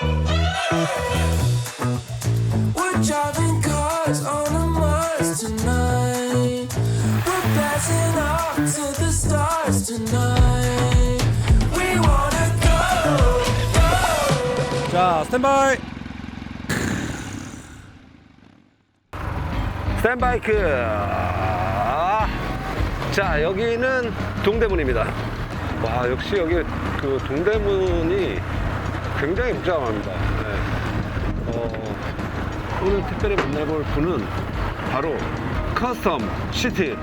We're driving cars on a Mars tonight. We're passing off to the stars tonight. We wanna go, go. 자, 스탠바이. 스탠바이크. 아, 자, 여기는 동대문입니다. 와, 역시 여기 그 동대문이 굉장히 복잡합니다. 네. 어, 오늘 특별히 만나볼 분은 바로 커스텀 시트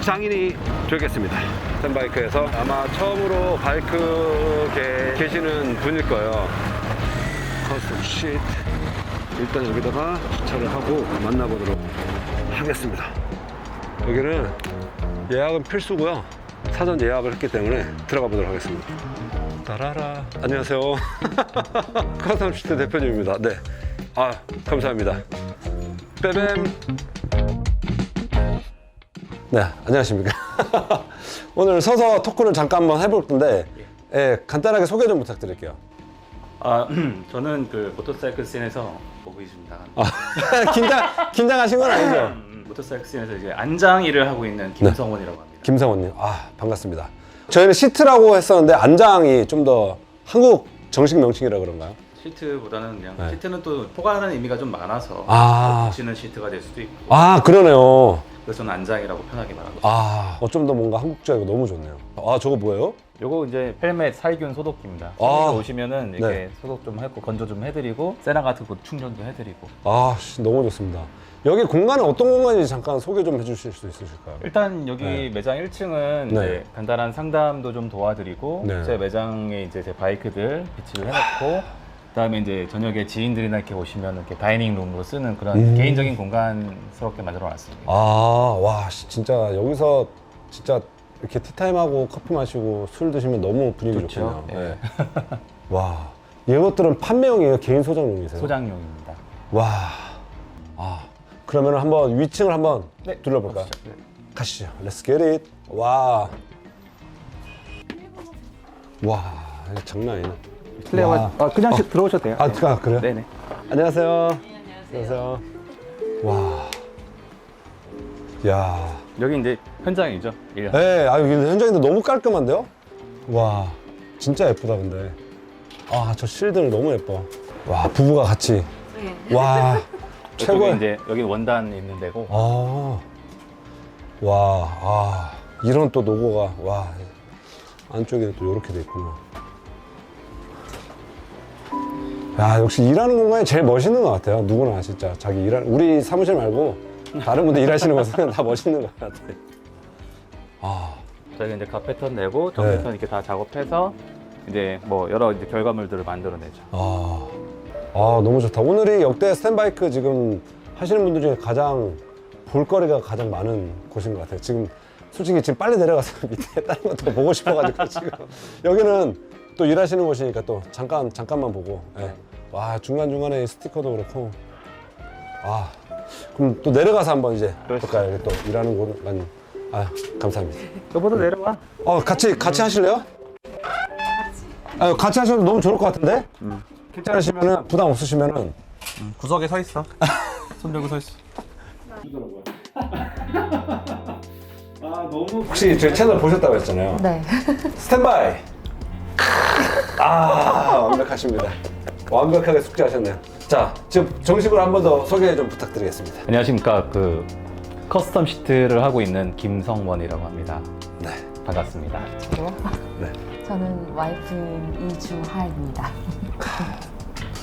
장인이 되겠습니다. 스탠바이크에서 아마 처음으로 바이크에 계시는 분일 거예요. 커스텀 시트 일단 여기다가 주차를 하고 만나보도록 하겠습니다 여기는 예약은 필수고요 사전 예약을 했기 때문에 들어가 보도록 하겠습니다. 따라라. 안녕하세요. 커스텀 시트 대표님입니다. 네 아 감사합니다. 빼뱀 네 안녕하십니까. 오늘 서서 토크를 잠깐 한번 해볼 건데 예, 간단하게 소개 좀 부탁드릴게요. 아, 저는 그 모터사이클 씬에서 보고 있습니다. 아, 긴장 긴장하신 건 아니죠? 음, 모터사이클 씬에서 이제 안장 일을 하고 있는 김성원이라고 합니다. 김성원님, 아 반갑습니다. 저희는 시트라고 했었는데 안장이 좀 더 한국 정식 명칭이라 그런가요? 시트보다는 그냥 네. 시트는 또 포괄하는 의미가 좀 많아서 아. 붙이는 시트가 될 수도 있고 아 그러네요. 그래서 저는 안장이라고 편하게 말하고 아, 어쩜 더 뭔가 한국적이고 너무 좋네요. 아 저거 뭐예요? 요거 이제 헬멧 살균 소독기입니다. 아. 아. 오시면은 이렇게 네. 소독 좀 하고 건조 좀 해드리고 세나 같은 거 충전도 해드리고 아 씨, 너무 좋습니다. 여기 공간은 어떤 공간인지 잠깐 소개 좀 해주실 수 있으실까요? 일단 여기 네. 매장 1층은 네. 간단한 상담도 좀 도와드리고 네. 제 매장에 이제 제 바이크들 비치를 해놓고 그다음에 이제 저녁에 지인들이나 이렇게 오시면 이렇게 다이닝 룸으로 쓰는 그런 음. 개인적인 공간스럽게 만들어놨습니다. 아, 와, 씨, 진짜 여기서 진짜 이렇게 티타임하고 커피 마시고 술 드시면 너무 분위기 좋죠. 좋군요. 예. 와, 이것들은 판매용이에요? 개인 소장용이세요? 소장용입니다. 와, 아, 그러면 한번 위층을 한번 네, 둘러볼까요? 보시죠. 네. 가시죠. Let's get it. 와, 와, 이거 장난 아니네. 와. 아, 그냥 들어오셔도 돼요. 아, 아 그래요? 네네. 안녕하세요. 안녕하세요. 와, 야. 여기 이제 현장이죠. 일. 네, 아 여기 현장인데 너무 깔끔한데요? 와, 진짜 예쁘다 근데. 아, 저 실들 너무 예뻐. 와, 부부가 같이. 와, 최고 최고의. 이제 여기 원단 있는 데고 아, 와, 아, 이런 또 로고가 와 안쪽에 또 이렇게 돼 있구나. 야, 역시 일하는 공간이 제일 멋있는 것 같아요. 누구나 진짜 자기 일하 우리 사무실 말고 다른 분들 일하시는 곳은 다 멋있는 것 같아. 아, 저희가 이제 각 패턴 내고 정 네. 패턴 이렇게 다 작업해서 이제 뭐 여러 이제 결과물들을 만들어내죠. 아, 아 너무 좋다. 오늘이 역대 스탠바이크 지금 하시는 분들 중에 가장 볼거리가 가장 많은 곳인 것 같아요. 지금 솔직히 지금 빨리 내려가서 밑에 다른 것도 보고 싶어가지고 지금 여기는 또 일하시는 곳이니까 또 잠깐 잠깐만 보고. 예. 와 중간 중간에 스티커도 그렇고. 아 그럼 또 내려가서 한번 이제 그러시죠. 볼까요? 여기 또 일하는 곳만. 아 감사합니다. 너보다 내려와. 어 같이 같이 하실래요? 아, 같이 하셔도 너무 좋을 것 같은데? 괜찮으시면은 부담 없으시면은 구석에 서 있어. 손 들고 서 있어. 아 너무 혹시 제 채널 보셨다고 했잖아요. 네. 스탠바이. 아 완벽하십니다. 완벽하게 숙제하셨네요. 자 지금 정식으로 한 번 더 소개 좀 부탁드리겠습니다. 안녕하십니까 그 커스텀 시트를 하고 있는 김성원이라고 합니다. 네. 반갑습니다. 저요? 네. 저는 와이프인 이주하입니다.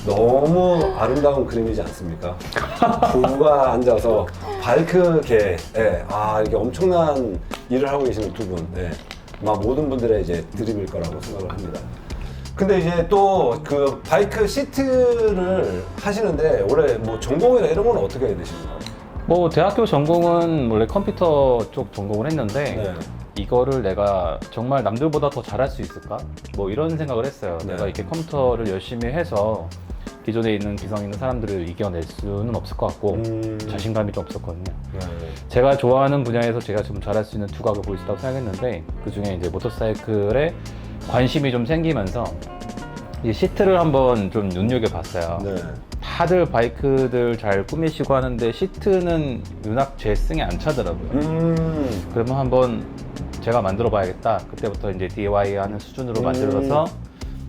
너무 아름다운 그림이지 않습니까? 부부가 앉아서 바이크계, 예, 아 이게 엄청난 일을 하고 계시는 두 분, 예, 아마 모든 분들의 이제 드림일 거라고 생각을 합니다. 근데 이제 또 그 바이크 시트를 하시는데 원래 뭐 전공이나 이런 건 어떻게 되시나요? 뭐 대학교 전공은 원래 컴퓨터 쪽 전공을 했는데 네. 이거를 내가 정말 남들보다 더 잘할 수 있을까? 뭐 이런 생각을 했어요. 네. 내가 이렇게 컴퓨터를 열심히 해서 기존에 있는 기성 있는 사람들을 이겨낼 수는 없을 것 같고 음. 자신감이 좀 없었거든요. 네. 제가 좋아하는 분야에서 제가 좀 잘할 수 있는 두각을 보일 수 있다고 생각했는데 그 중에 이제 모터사이클에 관심이 좀 생기면서 이 시트를 한번 좀 눈여겨봤어요. 네. 다들 바이크들 잘 꾸미시고 하는데 시트는 윤학 제 승에 안 차더라고요. 음. 그러면 한번 제가 만들어 봐야겠다. 그때부터 이제 DIY 하는 수준으로 음. 만들어서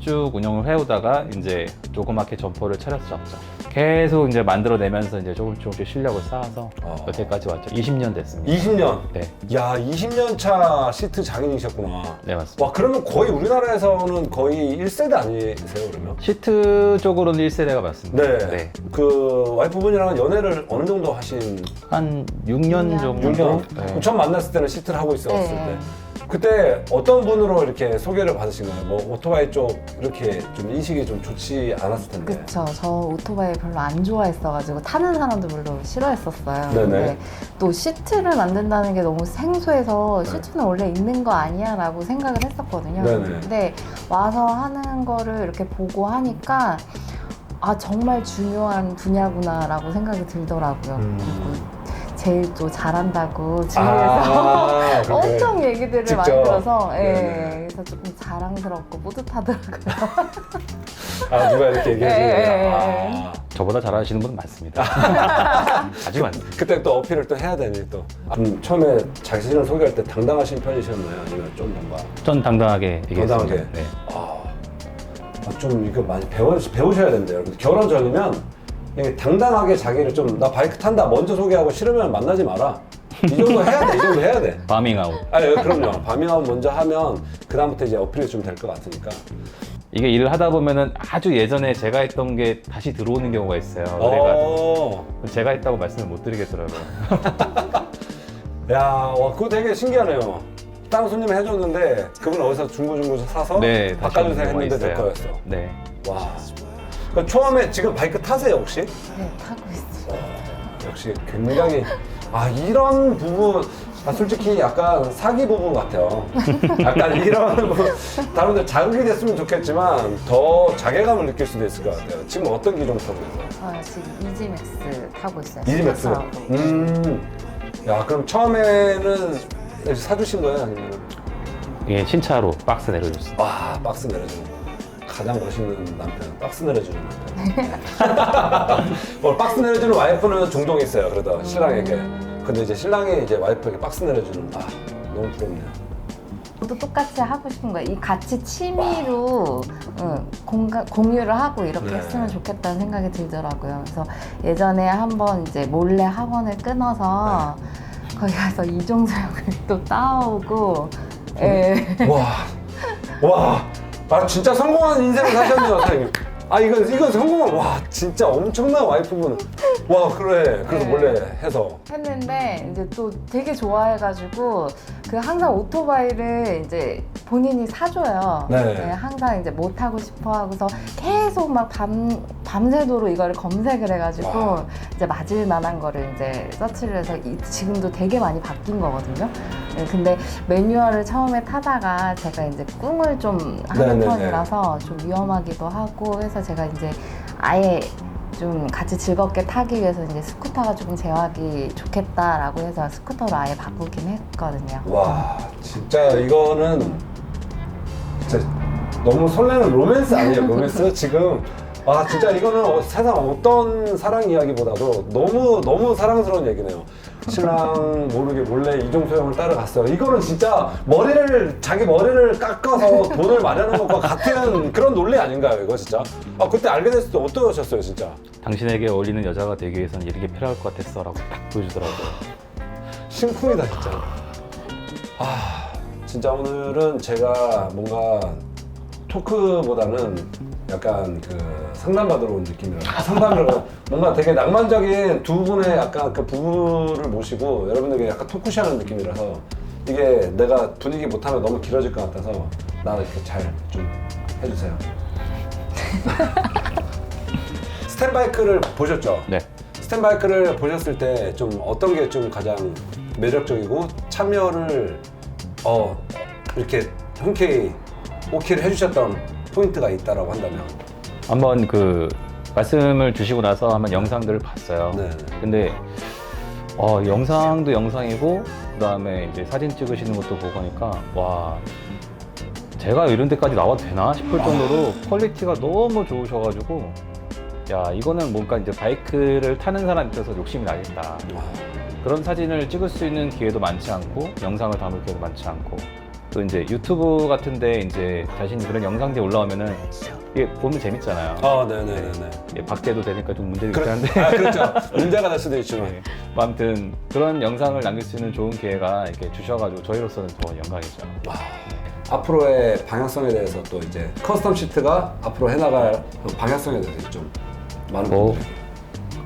쭉 운영을 해오다가 이제 조그맣게 점포를 차렸었죠. 계속 이제 만들어내면서 이제 조금 조금씩 실력을 쌓아서 어. 여태까지 왔죠. 20년 됐습니다. 20년. 네, 야, 20년 차 시트 장인이셨구나. 네 맞습니다. 와, 그러면 거의 우리나라에서는 거의 1세대 아니세요, 그러면? 시트 쪽으로는 1세대가 맞습니다. 네. 그 와이프분이랑 연애를 어느 정도 하신 한 6년 육 정도. 6년? 네. 처음 만났을 때는 시트를 하고 있었을 네. 때. 그때 어떤 분으로 이렇게 소개를 받으신가요? 뭐 오토바이 쪽 이렇게 좀 인식이 좀 좋지 않았을 텐데. 그쵸. 저 오토바이 별로 안 좋아했어가지고 타는 사람도 별로 싫어했었어요. 네네. 근데 또 시트를 만든다는 게 너무 생소해서 네. 시트는 원래 있는 거 아니야 라고 생각을 했었거든요. 네네. 근데 와서 하는 거를 이렇게 보고 하니까 아, 정말 중요한 분야구나 라고 생각이 들더라고요. 음. 그리고 제일 또 잘한다고 주위에서 아. 엄청 얘기들을 직접. 많이 들어서 예, 네네. 그래서 조금 자랑스럽고 뿌듯하더라고요. 아, 누가 이렇게 얘기해 예, 예, 예. 주는 아. 저보다 잘하시는 분은 많습니다. 아주 많습니다. 그때 또 어필을 또 해야 되니 또. 음, 처음에 자신을 소개할 때 당당하신 편이셨나요? 아니면 좀 뭔가 전 당당하게 얘기했습니다. 당당하게? 네. 아, 좀 이거 많이 배워, 배우셔야 된대요. 여러분. 결혼 전이면 이게 당당하게 자기를 좀 나 바이크 탄다 먼저 소개하고 싫으면 만나지 마라. 이 정도 해야 돼. 이 정도 해야 돼. 바밍아웃. 아, 예, 그럼요. 바밍아웃 먼저 하면 그 다음부터 이제 어필이 좀 될 것 같으니까. 이게 일을 하다 보면은 아주 예전에 제가 했던 게 다시 들어오는 경우가 있어요. 그래가 어, 제가 했다고 말씀을 못 드리겠더라고요. 야, 와, 그거 되게 신기하네요. 다른 손님이 해줬는데 그분 어디서 중고중고 사서 네, 다시 바꿔주세요 오는 경우가 했는데 될 있어요. 거였어. 네. 와. 그러니까 처음에 지금 바이크 타세요 혹시? 네, 타고 있어요. 역시 굉장히 아 이런 부분 아, 솔직히 약간 사기 부분 같아요. 약간 이런 뭐, 다른 데 자극이 됐으면 좋겠지만 더 자괴감을 느낄 수도 있을 것 같아요. 지금 어떤 기종 타고 계세요? 저 지금 이지맥스 타고 있어요. 이지맥스. 음. 야 그럼 처음에는 사주신 거예요 아니면? 이게 신차로 박스 내려줬어요. 와 박스 내려주는 거. 가장 멋있는 남편 박스 내려주는 남편 뭐 박스 내려주는 와이프는 종종 있어요 그래도 신랑에게 근데 이제 신랑이 이제 와이프에게 박스 내려주는 아 너무 부럽네요 저도 똑같이 하고 싶은 거예요. 이 같이 취미로 응, 공가, 공유를 하고 이렇게 네. 했으면 좋겠다는 생각이 들더라고요. 그래서 예전에 한번 이제 몰래 학원을 끊어서 네. 거기 가서 이종서 역을 또 따오고 예. 와, 와, 아 진짜 성공한 인생을 사셨네요, 사장님. 아 이건 이건 성공한 와 진짜 엄청난 와이프분. 와 그래 그래서 네. 몰래 해서 했는데 이제 또 되게 좋아해가지고 그 항상 오토바이를 이제 본인이 사줘요. 네. 항상 이제 못 타고 싶어 하고서 계속 막 밤 밤새도록 이거를 검색을 해가지고 와. 이제 맞을 만한 거를 이제 서치를 해서 이- 지금도 되게 많이 바뀐 거거든요. 네, 근데 매뉴얼을 처음에 타다가 제가 이제 꿍을 좀 하는 네네네. 편이라서 좀 위험하기도 하고 해서 제가 이제 아예 좀 같이 즐겁게 타기 위해서 이제 스쿠터가 조금 제어하기 좋겠다라고 해서 스쿠터로 아예 바꾸긴 했거든요. 와 진짜 이거는 진짜 너무 설레는 로맨스 아니에요 로맨스 지금 아 진짜 이거는 어, 세상 어떤 사랑 이야기보다도 너무 너무 사랑스러운 얘기네요. 신랑 모르게 몰래 이종소 형을 따라갔어요. 이거는 진짜 머리를 자기 머리를 깎아서 돈을 마련한 것과 같은 그런 논리 아닌가요, 이거 진짜? 아 그때 알게 됐을 때 어떠셨어요, 진짜? 당신에게 어울리는 여자가 되기 위해서는 이런 게 필요할 것 같았어라고 딱 보여주더라고요. 심쿵이다 진짜. 아 진짜 오늘은 제가 뭔가 토크보다는 약간 그 상담 받으러 온 느낌이라 상담을 뭔가 되게 낭만적인 두 분의 약간 그 부부를 모시고 여러분에게 약간 토크쇼하는 느낌이라서 이게 내가 분위기 못하면 너무 길어질 것 같아서 나 이렇게 잘 좀 해주세요. 스탠바이크를 보셨죠? 네. 스탠바이크를 보셨을 때 좀 어떤 게 좀 가장 매력적이고 참여를 어 이렇게 흔쾌히 오케이를 해주셨던 포인트가 있다라고 한다면? 한번 그 말씀을 주시고 나서 한번 영상들을 봤어요. 네. 근데 어, 영상도 영상이고 그다음에 이제 사진 찍으시는 것도 보고 하니까 와 제가 이런 데까지 나와도 되나 싶을 정도로 퀄리티가 너무 좋으셔가지고 야 이거는 뭔가 이제 바이크를 타는 사람 입장에서 욕심이 나겠다. 그런 사진을 찍을 수 있는 기회도 많지 않고 영상을 담을 기회도 많지 않고 또 이제 유튜브 같은데 이제 자신이 그런 영상들이 올라오면은 이게 보면 재밌잖아요 아, 네네네네. 예, 박제도 되니까 좀 문제가 있긴 한데 아, 그렇죠. 문제가 될 수도 있지만. 네. 뭐 아무튼 그런 영상을 남길 수 있는 좋은 기회가 이렇게 주셔가지고 저희로서는 더 영광이죠. 앞으로의 방향성에 대해서 또 이제 커스텀 시트가 앞으로 해나갈 그 방향성에 대해서 좀 많은 뭐, 분들이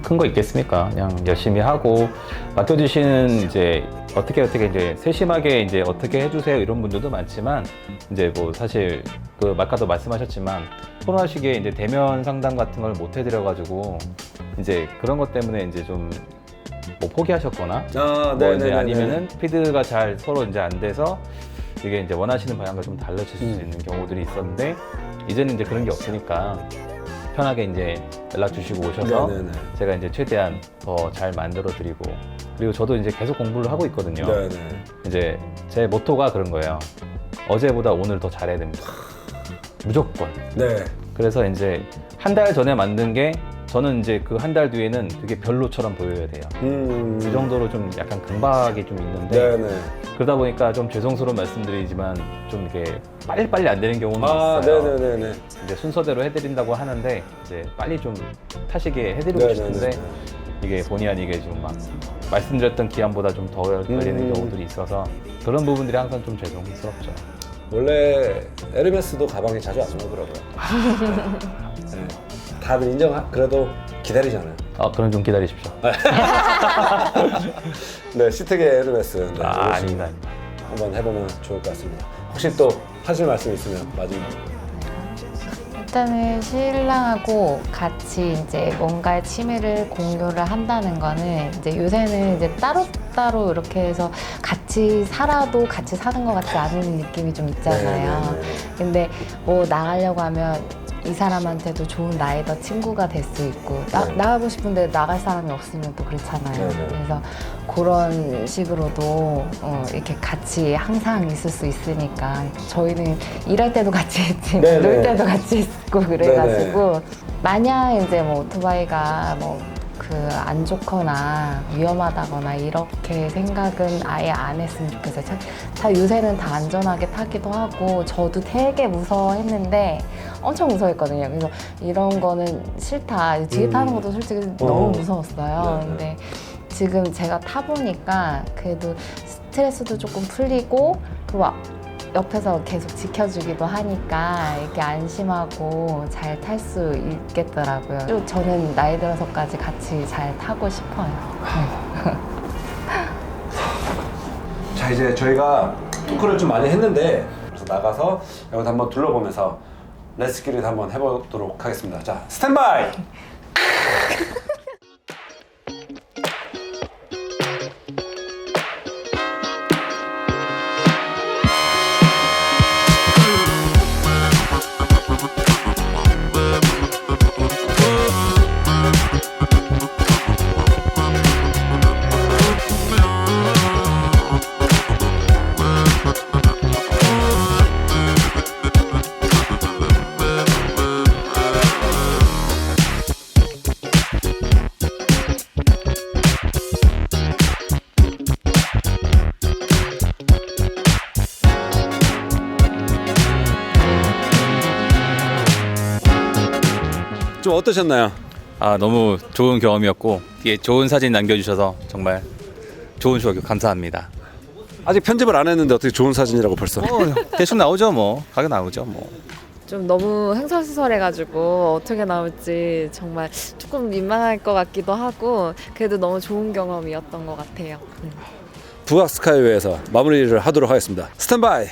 큰 거 있겠습니까? 그냥 열심히 하고 맡겨주시는 이제 어떻게 어떻게 이제 세심하게 이제 어떻게 해주세요 이런 분들도 많지만 이제 뭐 사실 그 아까도 말씀하셨지만 코로나 시기에 이제 대면 상담 같은 걸 못 해드려가지고 이제 그런 것 때문에 이제 좀 뭐 포기하셨거나 아, 뭐 이제 아니면은 피드가 잘 서로 이제 안 돼서 이게 이제 원하시는 방향과 좀 달라질 수 음. 있는 경우들이 있었는데 이제는 이제 그런 게 없으니까 편하게 이제 연락 주시고 오셔서 네네네. 제가 이제 최대한 더 잘 만들어 드리고 그리고 저도 이제 계속 공부를 하고 있거든요. 네네. 이제 제 모토가 그런 거예요. 어제보다 오늘 더 잘해야 됩니다. 무조건. 네. 그래서 이제 한 달 전에 만든 게 저는 이제 그 한 달 뒤에는 되게 별로처럼 보여야 돼요. 음. 그 정도로 좀 약간 강박이 좀 있는데 네네. 그러다 보니까 좀 죄송스러운 말씀드리지만 좀 이렇게 빨리빨리 안 되는 경우는 아, 있어요. 네네네네. 이제 순서대로 해드린다고 하는데 이제 빨리 좀 타시게 해드리고 네네네. 싶은데 이게 본의 아니게 지금 막 말씀드렸던 기한보다 좀 더 걸리는 음. 경우들이 있어서 그런 부분들이 항상 좀 죄송스럽죠. 원래 에르메스도 가방에 자주 안 나오더라고요. 네. 다들 인정, 그래도 기다리잖아요. 아, 그럼 좀 기다리십시오. 네, 시트계 에르메스. 네, 아, 아닙니다. 아닙니다. 한번 해보면 좋을 것 같습니다. 혹시 또 하실 말씀 있으면 마지막. 일단은 신랑하고 같이 이제 뭔가의 취미를 공유를 한다는 거는 이제 요새는 이제 따로따로 이렇게 해서 같이 살아도 같이 사는 것 같지 않은 느낌이 좀 있잖아요. 네네네. 근데 뭐 나가려고 하면 이 사람한테도 좋은 라이더 친구가 될 수 있고 나, 네. 나가고 싶은데 나갈 사람이 없으면 또 그렇잖아요. 네 네. 그래서 그런 식으로도 어, 이렇게 같이 항상 있을 수 있으니까 저희는 일할 때도 같이 했지 네네. 놀 때도 같이 했고 그래가지고 만약 이제 뭐 오토바이가 뭐 그 안 좋거나 위험하다거나 이렇게 생각은 아예 안 했으면 좋겠어요. 차, 차 요새는 다 안전하게 타기도 하고 저도 되게 무서워했는데 엄청 무서워했거든요. 그래서 이런 거는 싫다. 뒤에 음. 타는 것도 솔직히 어. 너무 무서웠어요. 네 네. 근데 지금 제가 타보니까 그래도 스트레스도 조금 풀리고 그리고 아- 옆에서 계속 지켜주기도 하니까 이렇게 안심하고 잘 탈 수 있겠더라고요. 또 저는 나이 들어서까지 같이 잘 타고 싶어요. 자, 이제 저희가 토크를 좀 많이 했는데, 그래서 나가서 여기 한번 둘러보면서 레스키를 한번 해보도록 하겠습니다. 자, 스탠바이! 좀 어떠셨나요? 아, 너무 좋은 경험이었고 예, 좋은 사진 남겨주셔서 정말 좋은 추억 감사합니다. 아직 편집을 안 했는데 어떻게 좋은 사진이라고 벌써? 어, 대충 나오죠 뭐. 가게 나오죠 뭐. 좀 너무 횡설수설해가지고 어떻게 나올지 정말 조금 민망할 것 같기도 하고 그래도 너무 좋은 경험이었던 것 같아요. 음. 부학 스카이웨이에서 마무리를 하도록 하겠습니다. 스탠바이!